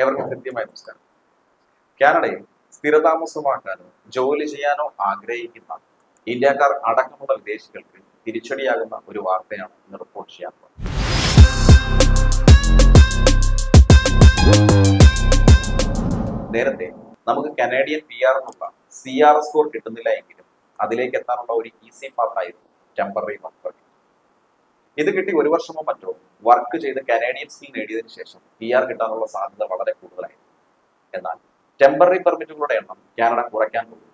ഏവർക്കും കൃത്യമായ നമസ്കാരം കാനഡയിൽ സ്ഥിരതാമസമാക്കാനോ ജോലി ചെയ്യാനോ ആഗ്രഹിക്കുന്ന ഇന്ത്യക്കാർ അടക്കമുള്ള വിദേശികൾക്ക് തിരിച്ചടിയാകുന്ന ഒരു വാർത്തയാണ് ഇന്ന് റിപ്പോർട്ട് ചെയ്യാൻ നേരത്തെ നമുക്ക് കനേഡിയൻ പി ആർ എന്നുള്ള സി ആർ സ്കോർ കിട്ടുന്നില്ല എങ്കിലും അതിലേക്ക് എത്താനുള്ള ഒരു ഈസി പാത്തായിരുന്നു ടെമ്പററി വർക്ക് പെർമിറ്റ് ഇത് കിട്ടി ഒരു വർഷമോ മറ്റോ വർക്ക് ചെയ്ത് കനേഡിയൻ സ്കിൽ നേടിയതിന് ശേഷം പി ആർ കിട്ടാനുള്ള സാധ്യത വളരെ കൂടുതലായിരുന്നു. എന്നാൽ ടെമ്പററി പെർമിറ്റുകളുടെ എണ്ണം കാനഡ കുറയ്ക്കാൻ പോകുന്നു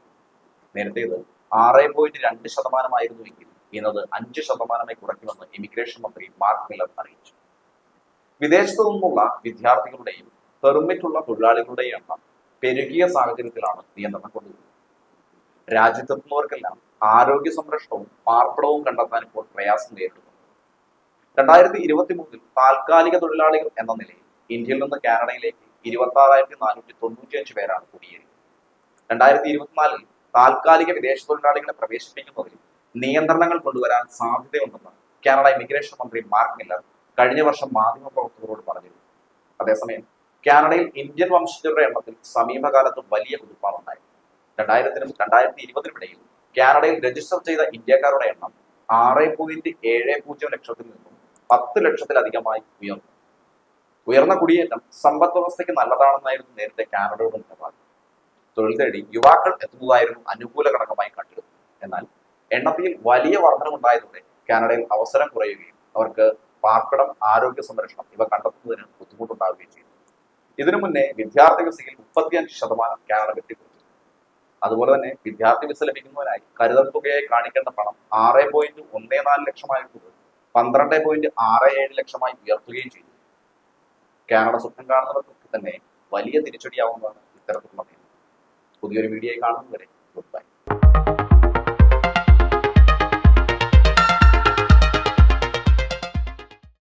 നേരത്തെ ഇത് ആറ് പോയിന്റ് രണ്ട് ശതമാനമായിരുന്നുവെങ്കിൽ ഇന്നത് അഞ്ച് ശതമാനമായി കുറയ്ക്കുമെന്ന് ഇമിഗ്രേഷൻ മന്ത്രി മാർക്ക് മില്ലർ അറിയിച്ചു. വിദേശത്തു നിന്നുള്ള വിദ്യാർത്ഥികളുടെയും പെർമിറ്റുള്ള തൊഴിലാളികളുടെയും എണ്ണം പെരുകിയ സാഹചര്യത്തിലാണ് നിയന്ത്രണം കൊണ്ടുവരുന്നത്. രാജ്യത്തെത്തുന്നവർക്കെല്ലാം ആരോഗ്യ സംരക്ഷണവും പാർപ്പിടവും കണ്ടെത്താൻ ഇപ്പോൾ പ്രയാസം നേരിടുന്നു. രണ്ടായിരത്തി ഇരുപത്തി മൂന്നിൽ താൽക്കാലിക തൊഴിലാളികൾ എന്ന നിലയിൽ ഇന്ത്യയിൽ നിന്ന് കാനഡയിലേക്ക് ഇരുപത്തി ആറായിരത്തി നാനൂറ്റി തൊണ്ണൂറ്റി അഞ്ച് പേരാണ് കുടിയേറിയത്. രണ്ടായിരത്തി ഇരുപത്തിനാലിൽ താൽക്കാലിക വിദേശ തൊഴിലാളികളെ പ്രവേശിപ്പിക്കുന്നതിൽ നിയന്ത്രണങ്ങൾ കൊണ്ടുവരാൻ സാധ്യതയുണ്ടെന്ന് കാനഡ ഇമിഗ്രേഷൻ മന്ത്രി മാർക്ക് മില്ലർ കഴിഞ്ഞ വർഷം മാധ്യമപ്രവർത്തകരോട് പറഞ്ഞിരുന്നു അതേസമയം കാനഡയിൽ ഇന്ത്യൻ വംശജരുടെ എണ്ണത്തിൽ സമീപകാലത്ത് വലിയ കുതിപ്പാണ് രണ്ടായിരത്തിനും രണ്ടായിരത്തി ഇരുപതിനുമിടയിൽ കാനഡയിൽ രജിസ്റ്റർ ചെയ്ത ഇന്ത്യക്കാരുടെ എണ്ണം ആറ് പോയിന്റ് ഏഴ് പൂജ്യം ലക്ഷത്തിൽ നിന്നും പത്ത് ലക്ഷത്തിലധികമായി ഉയർന്നു. ഉയർന്ന കുടിയേറ്റം സമ്പദ് വ്യവസ്ഥയ്ക്ക് നല്ലതാണെന്നായിരുന്നു നേരത്തെ കാനഡയുടെ നിലപാട്. തൊഴിൽ തേടി യുവാക്കൾ എത്തുന്നതായിരുന്നു അനുകൂല ഘടകമായി കണ്ടിരുന്നത്. എന്നാൽ എണ്ണത്തിൽ വലിയ വർധനമുണ്ടായതോടെ കാനഡയിൽ അവസരം കുറയുകയും അവർക്ക് പാർപ്പിടം ആരോഗ്യ സംരക്ഷണം ഇവ കണ്ടെത്തുന്നതിന് ബുദ്ധിമുട്ടുണ്ടാവുകയും ചെയ്തു. ഇതിനു മുന്നേ വിദ്യാർത്ഥി വിസയിൽ മുപ്പത്തിയഞ്ച് ശതമാനം കാനഡ വെട്ടിക്കുറച്ചു. അതുപോലെ തന്നെ വിദ്യാർത്ഥി വിസ ലഭിക്കുന്നതിനായി കരുതൽ തുകയായി കാണിക്കേണ്ട പണം ആറ് പോയിന്റ് ഒന്നേ നാല് ലക്ഷമായിരുന്നത് പന്ത്രണ്ട് പോയിന്റ് ആറ് ഏഴ് ലക്ഷമായി ഉയർത്തുകയും ചെയ്തു. കാനഡ സ്വപ്നം കാണുന്നവർക്ക് തന്നെ വലിയ തിരിച്ചടിയാവുന്നതാണ് ഇത്തരത്തിലുള്ള നിയമം. പുതിയൊരു വീഡിയോയിൽ കാണുന്നവരെ